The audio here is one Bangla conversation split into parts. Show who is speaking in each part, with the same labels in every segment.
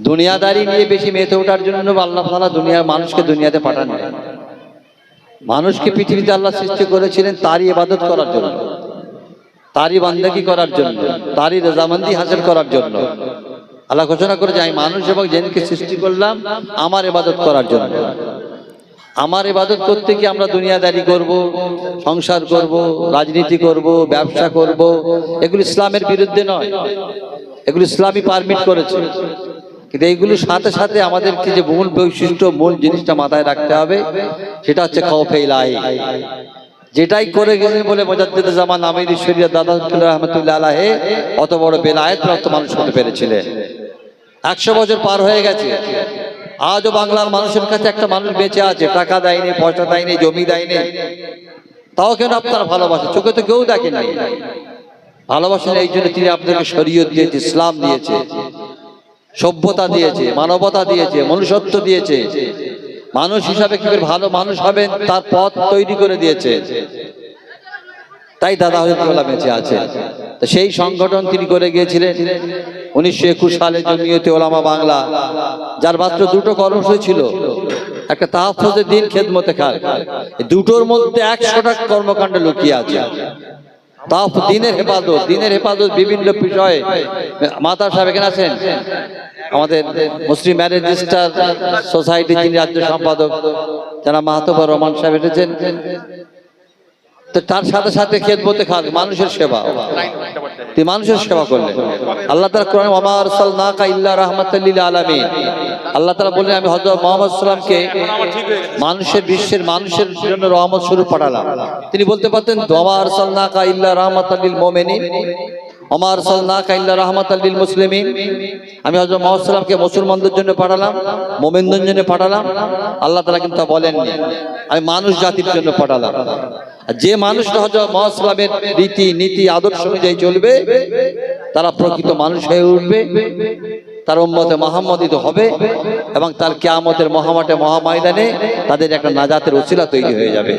Speaker 1: দুনিয়াদারি নিয়ে বেশি মেতে ওঠার জন্য আল্লাহ তাআলা দুনিয়ার মানুষকে দুনিয়াতে পাঠান মানুষকে পৃথিবীতে আল্লাহ সৃষ্টি করেছিলেন তারই ইবাদত করার জন্য, তারই বান্দাকি করার জন্য, তারই রেজামন্দি হাসিল করার জন্য। আল্লাহ ঘোষণা করেছে, আমি মানুষ এবং জেনকে সৃষ্টি করলাম আমার ইবাদত করার জন্য। আমার ইবাদত করতে কি আমরা দুনিয়াদারি করব, সংসার করব, রাজনীতি করব, ব্যবসা করব, এগুলো ইসলামের বিরুদ্ধে নয়। এগুলো ইসলামই পারমিট করেছে। কিন্তু এইগুলোর সাথে সাথে আমাদেরকে যে মূল বৈশিষ্ট্য, মূল জিনিসটা মাথায় রাখতে হবে, সেটা হচ্ছে খৌফে ইলাহি। যেটাই করে গেলেন বলে মোজাদ্দেদ জামান আমির শরিয়া দাদা রহমতুল্লাহ আলাহে অত বড় বেলায়েত প্রাপ্ত মানুষ হতে পেরেছিলেন। একশো বছর পার হয়ে গেছে। আজও বাংলার মানুষের কাছে একটা মানুষ বেঁচে আছে, টাকা দেয়নি, পয়সা দেয়নি, জমি দেয়নি। তাও কেন আপনারা ভালোবাসে চোখে তো কেউ দেখেনি ভালোবাসেন এই জন্য তিনি আপনাকে শরীয়ত দিয়েছে, ইসলাম দিয়েছে। সভ্যতা দিয়েছে, মানবতা দিয়েছে, মনুষ্যত্ব দিয়েছে। মানুষ হিসাবে কি করে ভালো মানুষ হবেন? তার পথ তৈরি করে দিয়েছে। তাই দাদা হজরতুল্লাহ বেঁচে আছে। সেই সংগঠন তিনি করে গিয়েছিলেন উনিশশো একুশ সালে জমিয়তে ওলামা বাংলা, যার মাত্র দুটো কর্মসূচি ছিল। একটা তাহফজের দিন খেদমতে এই দুটোর মধ্যে একশোটা কর্মকাণ্ড লুকিয়ে আছে। তাও দিনের হেফাজত দিনের হেফাজত বিভিন্ন বিষয়ে মাতা সাহেব এখানে আছেন। আমাদের মুসলিম রেজিস্টার সোসাইটির যিনি রাজ্য সম্পাদক, যারা মাহাতবর রহমান সাহেব এসেছেন, তো তার সাথে সাথে খেদমতে খাল মানুষের সেবা। তিনি মানুষের সেবা করলেন। আল্লাহ তালা কোরআন ওমার সাল্লাকা ইল্লা রহমতুল্লিল আলমিন। আল্লাহ তালা বললেন আমি হজরত মোহাম্মদ সাল্লামকে মানুষের বিশ্বের মানুষের জন্য রহমত স্বরূপ পাঠালাম। তিনি বলতে পারতেন ওমার সাল্লাকা ইল্লা রহমতুল্লিল মোমেনি ওমার সাল্লাকা ইল্লা রহমতুল্লিল মুসলিমিন। আমি হজরত মোহাম্মদ সাল্লামকে মুসলমানদের জন্য পাঠালাম মোমেনদের জন্য পাঠালাম। আল্লাহ তালা কিন্তু তা বলেননি। আমি মানুষ জাতির জন্য পাঠালাম। আর যে মানুষটা হজরত মহাসলামের রীতি নীতি আদর্শ অনুযায়ী চলবে তারা প্রকৃত মানুষ হয়ে উঠবে। তার উম্মতে মহাম্মদিত হবে এবং তার কেয়ামতের মহামাটে মহাময়দানে তাদের একটা নাজাতের উচিলা তৈরি হয়ে যাবে।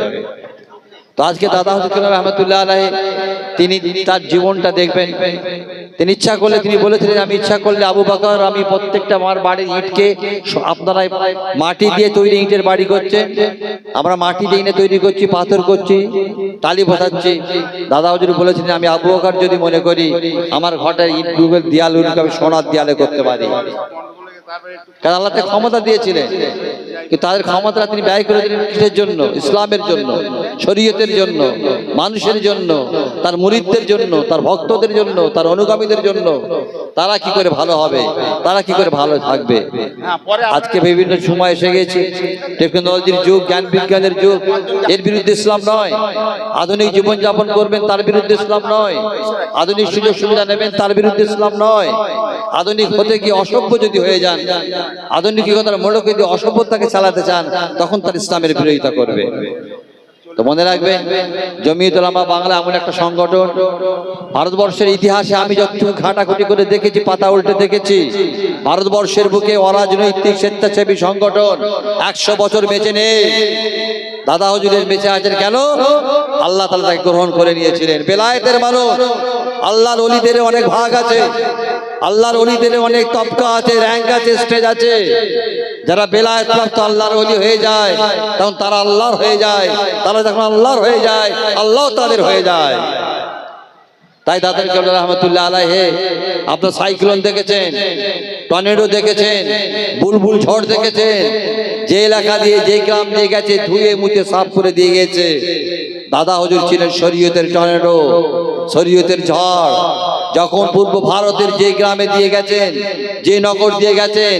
Speaker 1: তো আজকে দাদা হজরত রহমতুল্লাহ আলাই তিনি তার জীবনটা দেখবেন। তিনি ইচ্ছা করলে তিনি বলেছিলেন, আমি ইচ্ছা করলে আবু বাকর, আমি প্রত্যেকটা আমার বাড়ির ইটকে আপনারা মাটি দিয়ে তৈরি ইটের বাড়ি করছে আমরা মাটি দিয়ে তৈরি করছি, পাথর করছি, টালি বসাচ্ছি। দাদা হজুর বলেছিলেন, আমি আবু বাকর যদি মনে করি, আমার ঘরটার ইট গুগল দেয়ালগুলোকে আমি সোনার দেয়ালে করতে পারি। কারণ আল্লাহ ক্ষমতা দিয়েছিলেন। কিন্তু তাদের ক্ষমতা তিনি ব্যয় করে দিলেন কিসের জন্য? ইসলামের জন্য। শরীয়তের জন্য, মানুষের জন্য, তার মুরিদদের জন্য, তার ভক্তদের জন্য, তার অনুগামীদের জন্য তারা কি করে ভালো হবে? তারা কি করে ভালো থাকবে? আজকে বিভিন্ন সময় এসে গেছে, টেকনোলজির যুগ, জ্ঞান বিজ্ঞানের যুগ, এর বিরুদ্ধে ইসলাম নয়। আধুনিক জীবন যাপন করবেন, তার বিরুদ্ধে ইসলাম নয়। আধুনিক সুযোগ সুবিধা নেবেন, তার বিরুদ্ধে ইসলাম নয়। আধুনিক হতে গিয়ে অসভ্য যদি হয়ে যান আধুনিকতার মোড়কে যদি অসভ্যতাকে চালাতে চান, তখন তার ইসলামের বিরোধিতা করবে। তো মনে রাখবেন জমিয়ত উলামা বাংলা এমন একটা সংগঠন, ভারতবর্ষের ইতিহাসে আমি যতটুকু ঘাটাঘুটি করে দেখেছি, পাতা উল্টে দেখেছি, ভারতবর্ষের বুকে অরাজনৈতিক স্বেচ্ছাসেবী সংগঠন একশো বছর বেঁচে নেই। দাদা হজুরের বেঁচে আছেন কেন? আল্লাহ তালা তাকে গ্রহণ করে নিয়েছিলেন। বেলায়েতের মানুষ, আল্লাহর অলিদের অনেক ভাগ আছে, আল্লাহর অলিদের অনেক তবকা আছে র্যাঙ্ক আছে স্টেজ আছে। যারা বেলায় প্রাপ্ত আল্লাহর অলি হয়ে যায়, তখন তারা আল্লাহর হয়ে যায়। তারা যখন আল্লাহর হয়ে যায়, আল্লাহ তাদের হয়ে যায়। তাই দাদার কেবল রহমতুল্লাহ আলাহে আপনার সাইক্লোন দেখেছেন, টর্নেডো দেখেছেন, বুলবুল ঝড় দেখেছেন, যে এলাকা দিয়ে, যে গ্রাম দিয়ে গেছে, ধুয়ে মুছে সাফ করে দিয়ে গেছে। দাদা হজুর ছিলেন শরীয়তের টর্নেডো। শরীয়তের ঝড় যখন পূর্ব ভারতের যে গ্রামে দিয়ে গেছেন যে নগর দিয়ে গেছেন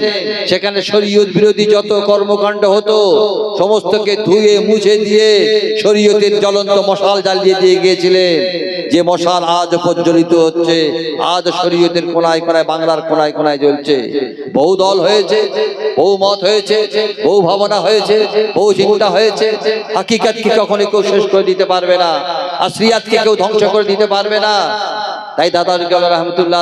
Speaker 1: সেখানে শরীয়ত বিরোধী যত কর্মকাণ্ড হতো সমস্তকে ধুয়ে মুছে দিয়ে শরীয়তের জ্বলন্ত মশাল জ্বালিয়ে দিয়ে গিয়েছিলেন। যে মশাল আজ প্রজ্বলিত হচ্ছে, আজ শরীয়তের কোনায় কোনায়, বাংলার কোনায় কোনায় জ্বলছে। বহু দল হয়েছে, বহু মত হয়েছে, বহু ভাবনা হয়েছে, বহু চিন্তা হয়েছে। হাকিকাতকে কখনো কেউ শেষ করে দিতে পারবে না। আসরিয়াতকে কেউ ধ্বংস করে দিতে পারবে না। তাই দাদা রহমতুল্লাহ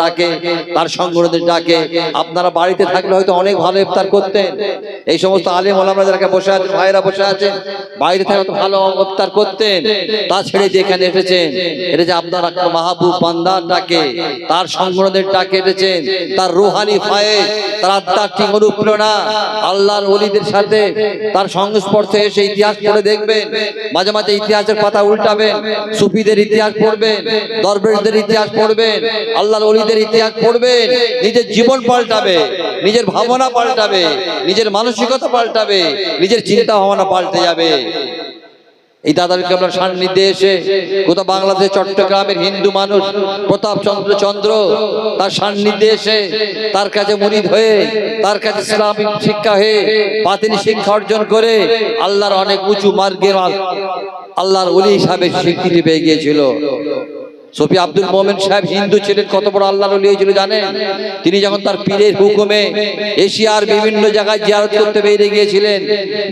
Speaker 1: ডাকে, তার সংগঠনের ডাকে। আপনারা বাড়িতে থাকলে হয়তো অনেক ভালো ইফতার করতেন। এই সমস্ত আলেম ওলামরা যারা বসে আছেন ভাইরা বসে আছেন, বাইরে থেকে হয়তো ভালো ইফতার করতেন। তা ছেড়ে যে এখানে এসেছেন। এনেছেন। এটা তার রুহানি ফায়ে তার দেখবেন। মাঝে মাঝে ইতিহাসের পাতা উল্টাবেন, সুফিদের ইতিহাস পড়বেন, দরবেশদের ইতিহাস পড়বেন, আল্লাহর ওলিদের ইতিহাস পড়বেন, নিজের জীবন পাল্টাবে, নিজের ভাবনা পাল্টাবে, নিজের মানসিকতা পাল্টাবে, নিজের চিন্তা ভাবনা পাল্টে যাবে। এই দাদার কেবলার সান্নিধ্যে এসে কোথাও বাংলাদেশ চট্টগ্রামের হিন্দু মানুষ, প্রতাপ চন্দ্র চন্দ্র, তার সান্নিধ্যে এসে তার কাছে মরিদ হয়ে, তার কাছে ইসলামিক শিক্ষা হয়ে পাতিনি শিক্ষা অর্জন করে আল্লাহর অনেক উঁচু মার্গের আল্লাহর অলি হিসাবে স্বীকৃতি পেয়ে গিয়েছিল। সফি আব্দুল মোমেন সাহেব হিন্দু ছিলেন, কত বড় আল্লাহ হয়েছিল জানেন? তিনি যখন তার পীরের হুকুমে এশিয়ার বিভিন্ন জায়গায় জিয়ারত করতে বেরিয়ে গিয়েছিলেন,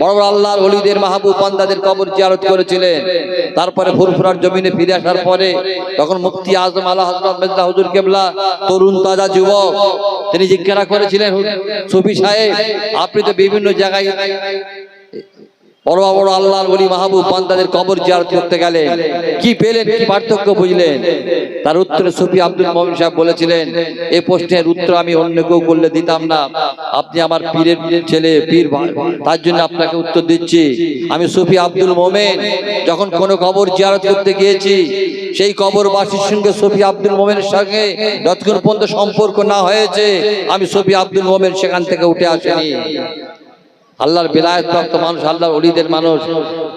Speaker 1: বড় বড় আল্লাহর অলিদের মাহবুব পান্দাদের কবর জিয়ারত করেছিলেন। তারপরে ফুরফুরার জমিনে ফিরে আসার পরে তখন মুফতি আজম আল্লাহ হজরত হুজুর কেবলা, তরুণ তাজা যুবক, তিনি জিজ্ঞাসা করেছিলেন, সফি সাহেব, আপনি তো বিভিন্ন জায়গায় বড় বড় আল্লাহর বলি মাহবুব বান্দাদের কবর জিয়ারত করতে গেলে কি পেলেন, কি পার্থক্য বুঝলেন? তার উত্তরে সুফি আব্দুল মোমিন সাহেব বলেছিলেন এই প্রশ্নের উত্তর আমি অন্য কেউ করলে দিতাম না। আপনি আমার পীরের ছেলে, পীর তার জন্য আপনাকে উত্তর দিচ্ছি। আমি সুফি আব্দুল মোমেন, যখন কোনো কবর জিয়ারত করতে গিয়েছি, সেই কবরবাসীর সঙ্গে সফি আব্দুল মোমেনের সঙ্গে যতক্ষণ পর্যন্ত সম্পর্ক না হয়েছে, আমি সফি আব্দুল মোমেন সেখান থেকে উঠে আসেনি। আল্লাহর বিলায়ত প্রাপ্ত মানুষ, আল্লাহর অলিদের মানুষ।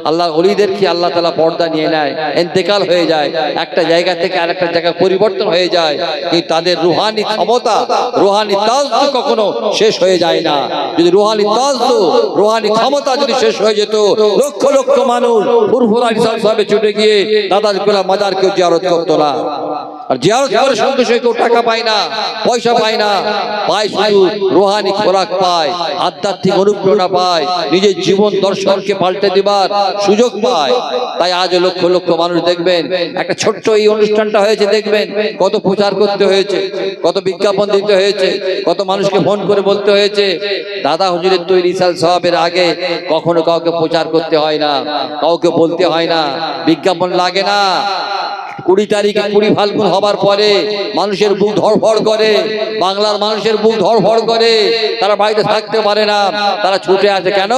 Speaker 1: আল্লাহর অলিদের কি আল্লাহ তালা পর্দা নিয়ে নেয়, এন্তেকাল হয়ে যায়। একটা জায়গা থেকে আরেকটা জায়গায় পরিবর্তন হয়ে যায়। কিন্তু তাদের রুহানি ক্ষমতা, রুহানি তাজদু কখনো শেষ হয়ে যায় না। যদি রুহানি তাজদু, রুহানি ক্ষমতা যদি শেষ হয়ে যেত, লক্ষ লক্ষ মানুষ ফুরফুরা হিসাব ছুটে গিয়ে দাদার গোলা মাজার কেউ জিয়ারত করতো না। আর জিয়ারত করে সঙ্গে সঙ্গে কেউ টাকা পায় না পয়সা পায় না পায় শুধু রোহানি খোরাক পায় আধ্যাত্মিক অনুপ্রেরণা পায় নিজের জীবন দর্শনকে পাল্টে দেবার সুযোগ পায়। তাই আজ লক্ষ লক্ষ মানুষ দেখবেন একটা ছোট্ট এই অনুষ্ঠানটা হয়েছে দেখবেন কত প্রচার করতে হয়েছে কত বিজ্ঞাপন দিতে হয়েছে কত মানুষকে ফোন করে বলতে হয়েছে দাদা হুজুরের তৈরি সাল সবের আগে কখনো কাউকে প্রচার করতে হয় না কাউকে বলতে হয় না বিজ্ঞাপন লাগে না। কুড়ি তারিখে কুড়ি ফাল্গুন হবার পরে মানুষের বুক ধরফড় করে বাংলার মানুষের বুক ধরফড় করে তারা বাড়িতে থাকতে পারে না তারা ছুটে আসে কেন?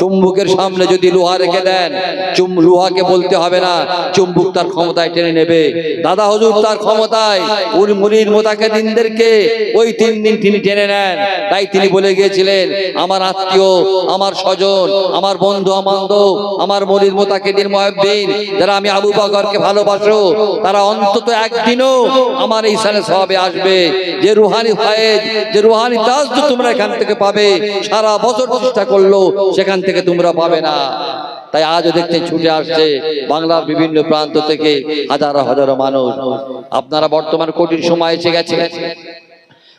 Speaker 1: চুম্বুকের সামনে যদি লোহা রেখে দেন চুম লোহাকে বলতে হবে না চুম্বুক তার ক্ষমতায় টেনে নেবে। দাদা হজুর তার ক্ষমতায় উনি মুনির মোতাকে দিনদেরকে ওই তিন দিন তিনি টেনে নেন। তাই তিনি বলে গিয়েছিলেন আমার আত্মীয় আমার স্বজন আমার বন্ধু আমান্দ আমার মনির মোতাকে দিন মহাবিন যারা আমি আবু বাগরকে ভালোবাসো তারা অন্তত একদিনও আমার এই সালে সবে আসবে। যে রুহানি ফায়েজ, যে রুহানি তাজ তোমরা এখান থেকে পাবে, সারা বছর চেষ্টা করল, সেখান থেকে তোমরা পাবে না। তাই আজও দেখতে ছুটে আসছে বাংলার বিভিন্ন প্রান্ত থেকে হাজারো হাজারো মানুষ। আপনারা বর্তমান কঠিন সময় এসে গেছে।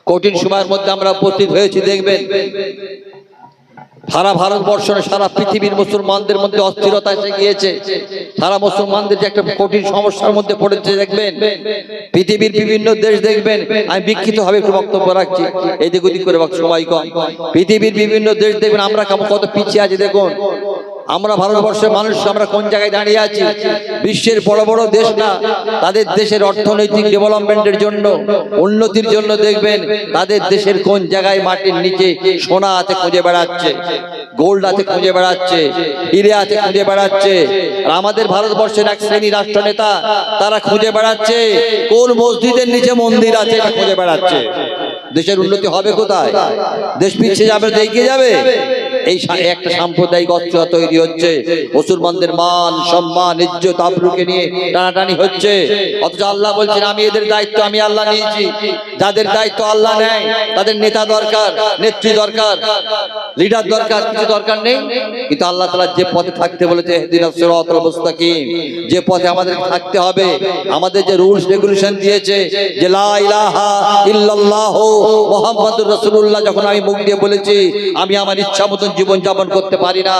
Speaker 1: কঠিন সময়ের মধ্যে আমরা উপস্থিত হয়েছি, দেখবেন। সারা ভারতবর্ষ সারা পৃথিবীর মুসলমানদের মধ্যে অস্থিরতা এসে গিয়েছে। সারা মুসলমানদের যে একটা কঠিন সমস্যার মধ্যে পড়েছে, দেখবেন? পৃথিবীর বিভিন্ন দেশ দেখবেন? আমি বিক্ষিত ভাবে একটু বক্তব্য রাখছি। এদিক ওদিক করে সময় কম। পৃথিবীর বিভিন্ন দেশ দেখবেন, আমরা কত পিছিয়ে আছি, দেখুন। আমরা ভারতবর্ষের মানুষ, আমরা কোন জায়গায় দাঁড়িয়ে আছি? বিশ্বের বড় বড় দেশ না। তাদের দেশের অর্থনৈতিক ডেভেলপমেন্টের জন্য, উন্নতির জন্য দেখবেন, তাদের দেশের কোন জায়গায় মাটির নিচে সোনা আছে খুঁজে বেড়াচ্ছে গোল্ড আছে খুঁজে বেড়াচ্ছে, হিরে আছে খুঁজে বেড়াচ্ছে। আর আমাদের ভারতবর্ষের এক শ্রেণি রাষ্ট্রনেতা, তারা খুঁজে বেড়াচ্ছে, কোন মসজিদের নিচে মন্দির আছে খুঁজে বেড়াচ্ছে। দেশের উন্নতি হবে কোথায়? দেশ পিছিয়ে যাবে এগিয়ে যাবে? এই একটা সাম্প্রদায়িক অস্ত্র তৈরি হচ্ছে। মুসলমানদের মান, সম্মান, ইজ্জত, আবরুকে নিয়ে টানাটানি হচ্ছে। অথচ আল্লাহ বলছেন, আমি এদের দায়িত্ব, আমি আল্লাহ নিয়েছি। যাদের দায়িত্ব আল্লাহ নেয়, তাদের নেতা দরকার, নেত্রী দরকার। লিডার দরকার, কিছু দরকার নেই। কিন্তু আল্লাহ তালা যে পথে থাকতে বলেছে যে পথে আমাদের থাকতে হবে, আমাদের যে রুলস রেগুলেশন দিয়েছে, যে মুহাম্মাদুর যখন আমি মুখ দিয়ে বলেছি, আমি আমার ইচ্ছা মতন জীবনযাপন করতে পারি না,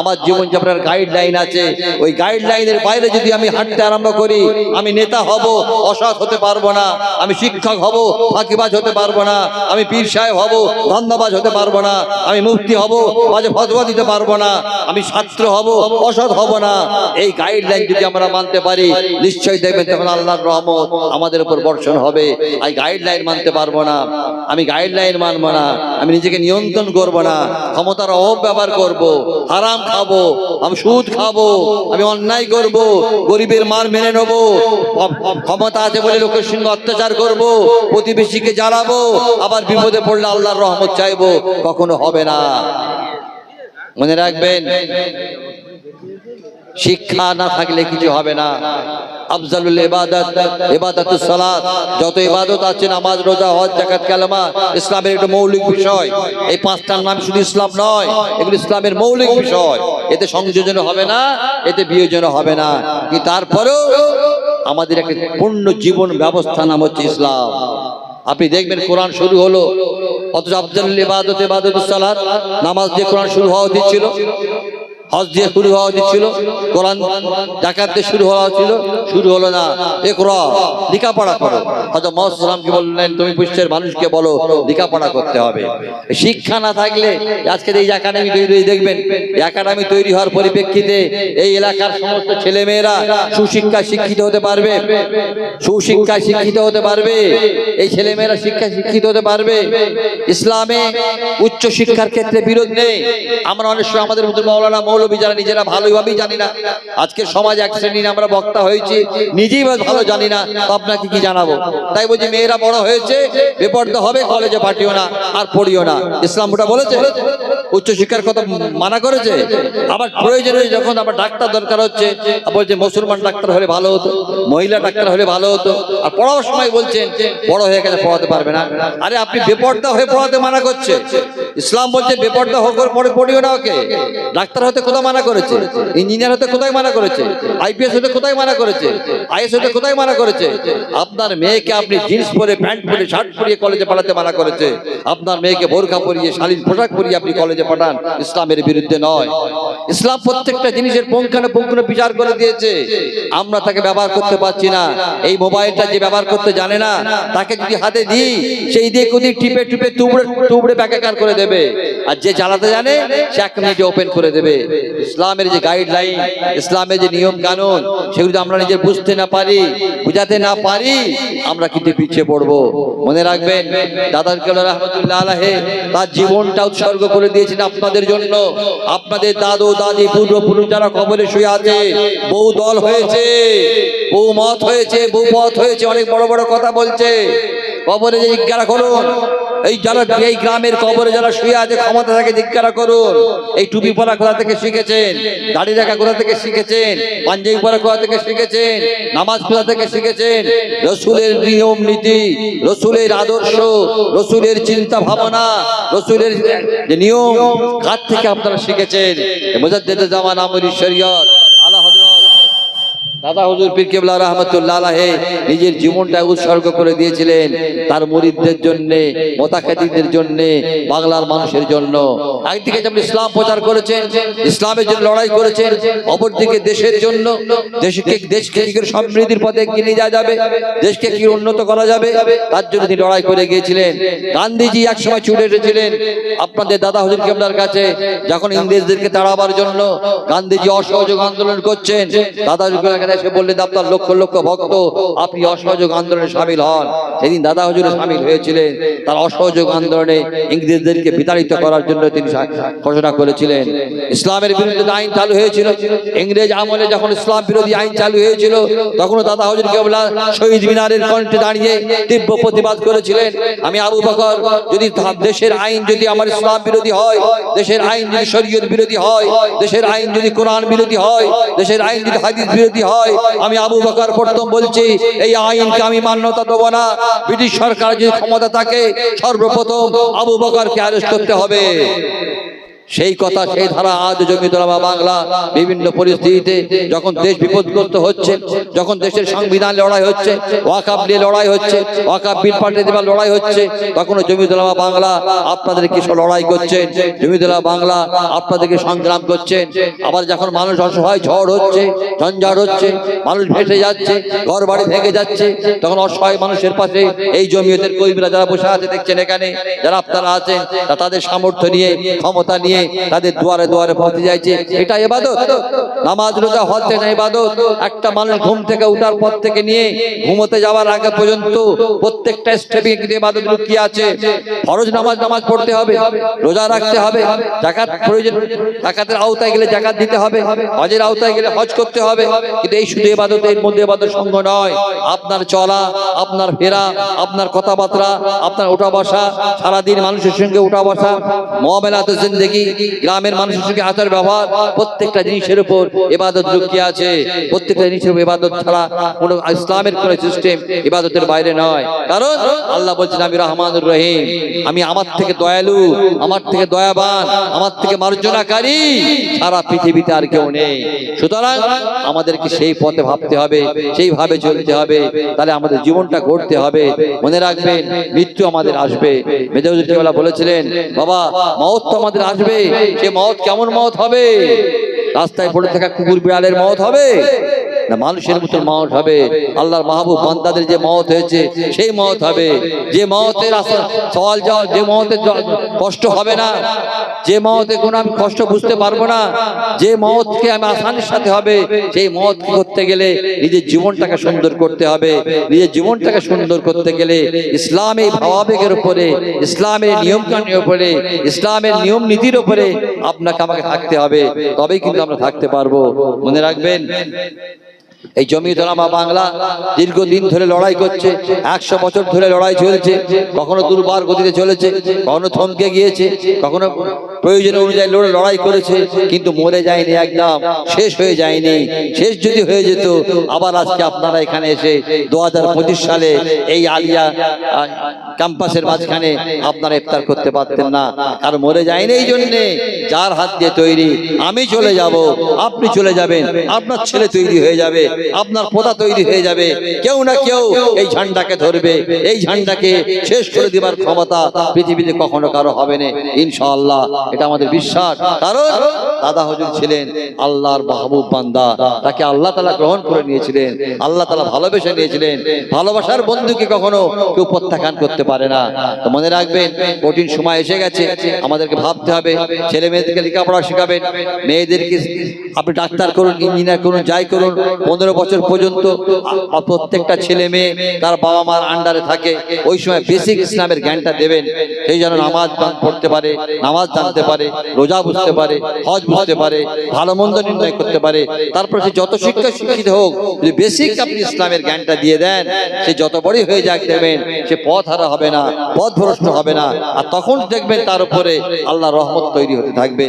Speaker 1: আমার জীবনযাপনের গাইডলাইন আছে। ওই গাইডলাইনের বাইরে যদি আমি হাঁটতে আরম্ভ করি, আমি নেতা হব, অসৎ হতে পারব না, আমি শিক্ষক হব, ফাঁকিবাজ হতে পারব না, আমি পীর সাহেব হব ধন্যবাজ হতে পারব না, আমি মুফতি মুক্তি হব মাঝে ফতোয়া দিতে পারব না, আমি ছাত্র হব, অসৎ হব না। এই গাইডলাইন যদি আমরা মানতে পারি, নিশ্চয়ই দেখবেন তখন আল্লাহর রহমত আমাদের উপর বর্ষণ হবে। এই গাইডলাইন মানতে পারব না, আমি গাইডলাইন মানবো না, আমি নিজেকে নিয়ন্ত্রণ করব না, ক্ষমতার অপব্যবহার করব, হারাম খাব, আমি সুদ খাব, আমি অন্যায় করব, গরিবের মার মেনে নেব, ক্ষমতা আছে বলে লোকের সঙ্গে অত্যাচার করব, প্রতিবেশীকে জ্বালাবো, আবার বিপদে পড়লে আল্লাহর রহমত চাইব, কখনো হবে না। মনে রাখবেন, শিক্ষা না থাকলে কিছু হবে না। আফজালুল ইবাদত সালাত, যত ইবাদত আছে, নামাজ, রোজা, হজ, যাকাত ইসলামের একটা মৌলিক বিষয়। এই পাঁচটার নাম শুধু ইসলাম নয়, এগুলো ইসলামের মৌলিক বিষয়। এতে সংযোজন হবে না, এতে বিয়োজন হবে না। কিন্তু তারপরেও আমাদের একটা পূর্ণ জীবন ব্যবস্থা নাম হচ্ছে ইসলাম। আপনি দেখবেন কোরআন শুরু হলো অথচ আফজাল ইবাদত ইবাদতুস সালাত নামাজ দিয়ে কোরআন শুরু হওয়া উচিত ছিল। হজ দিয়ে শুরু হওয়া উচিত ছিল, কোরআন জাকাত দিয়ে শুরু হওয়া ছিল, শুরু হলো না। একর লেখাপড়া করো। হয়তো মহাসালামকে বললেন, তুমি বিশ্বের মানুষকে বলো লেখাপড়া করতে হবে। শিক্ষা না থাকলে আজকের এই একাডেমি তৈরি দেখবেন একাডেমি তৈরি হওয়ার পরিপ্রেক্ষিতে এই এলাকার সমস্ত ছেলে মেয়েরা সুশিক্ষা শিক্ষিত হতে পারবে। সুশিক্ষায় শিক্ষিত হতে পারবে। এই ছেলে মেয়েরা শিক্ষা শিক্ষিত হতে পারবে। ইসলামে উচ্চ শিক্ষার ক্ষেত্রে বিরোধ নেই। আমরা অনেক সময় আমাদের মতো মৌলানা মৌলবী যারা নিজেরা ভালোভাবেই জানি না, আজকে সমাজ এক শ্রেণির আমরা বক্তা হয়েছি, নিজেই ভালো জানি না আপনাকে কি জানাব? তাই বলছি, মেয়েরা বড় হয়েছে, বেপর্দা হবে কলেজে পাঠিও না, আর পড়িও না। ইসলাম ওটা বলেছে? উচ্চ শিক্ষার কথা মানা করেছে। আবার প্রয়োজনে যখন আবার ডাক্তার দরকার হচ্ছে বলছে মুসলমান ডাক্তার হলে ভালো হতো, মহিলা ডাক্তার হলে ভালো হতো, আর পড়ার সময় বলছেন, বড় হয়ে গেলে পড়াতে পারবে না। আরে আপনি বেপর্দা হয়ে পড়াতে মানা করছে। ইসলাম বলছে, বেপর্দা হোক পরে পড়িও না ওকে। ডাক্তার হতে কোথায় মানা করেছে? ইঞ্জিনিয়ার হতে কোথায় মানা করেছে? আইপিএস হতে কোথায় মানা করেছে? আইএস হতে কোথায় মানা করেছে? আপনার মেয়েকে আপনি জিন্স পরে, প্যান্ট পরে, শার্ট পরিয়ে কলেজে পাঠাতে মানা করেছে। আপনার মেয়েকে বোরখা পরিয়ে শালীন পোশাক পরিয়ে আপনি কলেজে পাঠান, ইসলামের বিরুদ্ধে নয়। ইসলাম প্রত্যেকটা জিনিসের পুঙ্খানে পুঙ্খানে বিচার করে দিয়েছে। আমরা তাকে ব্যবহার করতে পারছি না। এই মোবাইলটা যে ব্যবহার করতে জানে না, তাকে যদি হাতে দিই, সেই দিয়ে কোথায় টিপে টিপে তুবড়ে তুবড়ে ব্যাকার করে দেবে। আর যে চালাতে জানে, সে এক মিনিটে ওপেন করে দেবে। ইসলামের যে গাইডলাইন ইসলামের যে নিয়ম কানুন, সেগুলো আমরা নিজে বুঝতে না পারি, বুঝাতে না পারি, আমরা কিন্তু পিছিয়ে পড়ব। মনে রাখবেন, দাদার কেল রহমতুল্লাহ আলাহে তার জীবনটা উৎসর্গ করে দিয়েছেন আপনাদের জন্য। আপনাদের দাদু, দাদি, পূর্বপুরুষ যারা কবরে শুয়ে আছে, বহু দল হয়েছে, বহু মত হয়েছে, বহু পথ হয়েছে, অনেক বড় বড় কথা বলছে। কবরে যে করুন। এই যারা এই গ্রামের কবরে যারা শুয়ে আছে, ক্ষমতা থেকে জিজ্ঞাসা করুন। এই টুপি পরা কোথা থেকে শিখেছেন? দাড়ি রাখা কোথা থেকে শিখেছেন? পাঞ্জাবি পরা কোথা থেকে শিখেছেন? নামাজ কোথা থেকে শিখেছেন? রসুলের নিয়ম নীতি, রসুলের আদর্শ, রসুলের চিন্তা ভাবনা, রসুলের নিয়ম, কার থেকে আপনারা শিখেছেন? মোজাদ্দেদ জামান আমর হযরত দাদা হুজুর পীর কেবলা রহমতুল্লাহ আলাহে নিজের জীবনটা উৎসর্গ করে দিয়েছিলেন তার মুরিদদের জন্য মোতাকাদিদের জন্য, বাংলার মানুষের জন্য। একদিকে যেমন ইসলাম প্রচার করেছেন, ইসলামের জন্য লড়াই করেছেন, অপরদিকে দেশের জন্য, দেশকে দেশকে সমৃদ্ধির পথে এগিয়ে নিয়ে যাওয়া যাবে, দেশকে কি উন্নত করা যাবে, তার জন্য তিনি লড়াই করে গিয়েছিলেন। গান্ধীজি একসময় ছুটে এসেছিলেন আপনাদের দাদা হুজুর কেবলার কাছে, যখন ইংরেজদেরকে তাড়াবার জন্য গান্ধীজি অসহযোগ আন্দোলন করছেন, দাদা হুজুর এখানে এসে বললেন আপনার লক্ষ লক্ষ ভক্ত, আপনি অসহযোগ আন্দোলনে সামিল হন। সেদিন দাদা হুজুরে সামিল হয়েছিলেন। তার অসহযোগ আন্দোলনে ইংরেজদেরকে বিতাড়িত করার জন্য তিনি ঘোষণা করেছিলেন। ইসলামের বিরুদ্ধে আইন চালু হয়েছিল, ইংরেজ আমলে যখন ইসলাম বিরোধী আইন চালু হয়েছিল, তখনও দাদা হুজুর কেবলা শহীদ মিনারের কণ্ঠে দাঁড়িয়ে তীব্র প্রতিবাদ করেছিলেন। আমি আবু বকর, যদি দেশের আইন যদি আমার ইসলাম বিরোধী হয়, দেশের আইন যদি শরীয়ত বিরোধী হয়, দেশের আইন যদি কোরআন বিরোধী হয়, দেশের আইন যদি হাদিস বিরোধী হয় আমি আবু বাকর প্রথম বলছি, এই আইনকে আমি মান্যতা দেবো না। ব্রিটিশ সরকার যদি ক্ষমতা থাকে, সর্বপ্রথম আবু বাকরকে অ্যারেস্ট করতে হবে। সেই কথা, সেই ধারা আজ জমি তোলা বাংলা বিভিন্ন পরিস্থিতিতে যখন দেশ বিপদগ্রস্ত হচ্ছে, যখন দেশের সংবিধান লড়াই হচ্ছে ওয়াকাব নিয়ে লড়াই হচ্ছে ওয়াকাব বিল পাল্টে দেবার লড়াই হচ্ছে তখন জমি তোলা বাংলা আপনাদের কি লড়াই করছেন? জমি তোলা বাংলা আপনাদেরকে সংগ্রাম করছেন? আবার যখন মানুষ অসহায় ঝড় হচ্ছে, ঝঞ্ঝাট হচ্ছে, মানুষ ভেসে যাচ্ছে ঘর বাড়ি ভেঙে যাচ্ছে, তখন অসহায় মানুষের পাশে এই জমিয়তের কর্মীরা যারা বসে আছে, দেখছেন এখানে, যারা আপনারা আছেন তাদের সামর্থ্য নিয়ে, ক্ষমতা নিয়ে তাদের দুয়ারে দুয়ারে পৌঁছে যাচ্ছে এটা এবাদত নামাজ, রোজা হচ্ছে না এবাদত একটা মানুষ ঘুম থেকে উঠার পর থেকে নিয়ে ঘুমোতে যাওয়ার আগে পর্যন্ত প্রত্যেকটা স্টেপে কিন্তু এবাদত লুকিয়ে আছে। ফরজ নামাজ নামাজ পড়তে হবে, রোজা রাখতে হবে জাকাত প্রয়োজন জাকাতের আওতায় গেলে জাকাত দিতে হবে, হজের আওতায় গেলে হজ করতে হবে। কিন্তু এই শুধু এবাদত এর মধ্যে এবাদত সঙ্গ নয়। আপনার চলা, আপনার ফেরা, আপনার কথাবার্তা, আপনার ওঠা বসা, সারাদিন মানুষের সঙ্গে উঠা বসা, মহামেলাতে জিন্দগি গ্রামের মানুষের সঙ্গে আচার ব্যবহার, প্রত্যেকটা জিনিসের উপর এবাদত লুকিয়ে আছে। প্রত্যেকটা জিনিসের উপর এবাদত ছাড়া কোনো ইসলামের কোনো সিস্টেম ইবাদতের বাইরে নয়। কারণ আল্লাহ বলছেন, আমি রহমানুর রহিম। আমি আমার থেকে দয়ালু, আমার থেকে দয়াবান, আমার থেকে মার্জনাকারী সারা পৃথিবীতে আর কেউ নেই। সুতরাং আমাদেরকে সেই পথে ভাবতে হবে, সেইভাবে চলতে হবে। তাহলে আমাদের জীবনটা গড়তে হবে। মনে রাখবেন, মৃত্যু আমাদের আসবে। মেজাউদ্দিনওয়ালা বলেছিলেন, বাবা মত তো আমাদের আসবে সে মত কেমন মত হবে? রাস্তায় পড়ে থাকা কুকুর বিড়ালের মত হবে? না মানুষের মতো মত হবে। আল্লাহর মাহবুব বান্দাদের যে মত হয়েছে সেই মত হবে। যে মতের আশা সওয়াল যাও যে মতের কষ্ট হবে না যে মতে কোনো আমি কষ্ট বুঝতে পারব না যে মতকে আমি আসানির সাথে হবে সেই মত করতে গেলে নিজের জীবনটাকে সুন্দর করতে হবে। নিজের জীবনটাকে সুন্দর করতে গেলে ইসলামের ভাবাবেগের উপরে ইসলামের নিয়ম কানুনের উপরে ইসলামের নিয়ম নীতির উপরে আপনাকে আমাকে থাকতে হবে। তবেই কিন্তু আমরা থাকতে পারব। মনে রাখবেন? এই জমি দলামা বাংলা দীর্ঘদিন ধরে লড়াই করছে, একশো বছর ধরে লড়াই চলছে, কখনো দুর্বার গতিতে চলেছে, কখনো থমকে গিয়েছে, কখনো প্রয়োজন অনুযায়ী লড়ে লড়াই করেছে, কিন্তু মরে যায়নি একদম, শেষ হয়ে যায়নি, শেষ যদি হয়ে যেত, আবার আজকে আপনারা এখানে এসে দু হাজার পঁচিশ সালে এই আলিয়া ক্যাম্পাসের মাঝখানে আপনারা ইফতার করতে পারতেন না। আর মরে যায়নি এই জন্যে। যার হাত দিয়ে তৈরি, আমি চলে যাব, আপনি চলে যাবেন, আপনার ছেলে তৈরি হয়ে যাবে, আপনার পোতা তৈরি হয়ে যাবে, কেউ না কেউ এই ঝান্ডাকে ধরবে, এই ঝান্ডাকে শেষ করে দেবার ক্ষমতা পৃথিবীতে কখনো কারও হবে না। ইনশাআল্লাহ, এটা আমাদের বিশ্বাস। কারণ দাদা হজুর ছিলেন আল্লাহর মাহবুব বান্দা। তাকে আল্লাহ তালা গ্রহণ করে নিয়েছিলেন, আল্লাহ তালা ভালোবেসে নিয়েছিলেন। ভালোবাসার বন্ধুকে কখনো কেউ প্রত্যাখ্যান করতে পারে না। তো মনে রাখবেন, কঠিন সময় এসে গেছে, আমাদেরকে ভাবতে হবে ছেলে মেয়েদেরকে লেখাপড়া শেখাবেন, মেয়েদেরকে আপনি ডাক্তার করুন, ইঞ্জিনিয়ার করুন, যাই করুন, পনেরো বছর পর্যন্ত প্রত্যেকটা ছেলে মেয়ে তার বাবা মার আন্ডারে থাকে। ওই সময় বেসিক ইসলামের জ্ঞানটা দেবেন, সেই যেন নামাজ পড়তে পারে, নামাজ জানতে পারে, রোজা বুঝতে পারে, হজ বুঝতে পারে, ভালো মন্দ নির্ণয় করতে পারে। তারপর সে যত শিক্ষা শিক্ষিত হোক, যদি বেসিক আপনি ইসলামের জ্ঞানটা দিয়ে দেন, সে যত বড়ই হয়ে যাক দেবেন, সে পথ হারা হবে না পথ ভ্রষ্ট হবে না। আর তখন দেখবেন তার উপরে আল্লাহ রহমত তৈরি হতে থাকবে।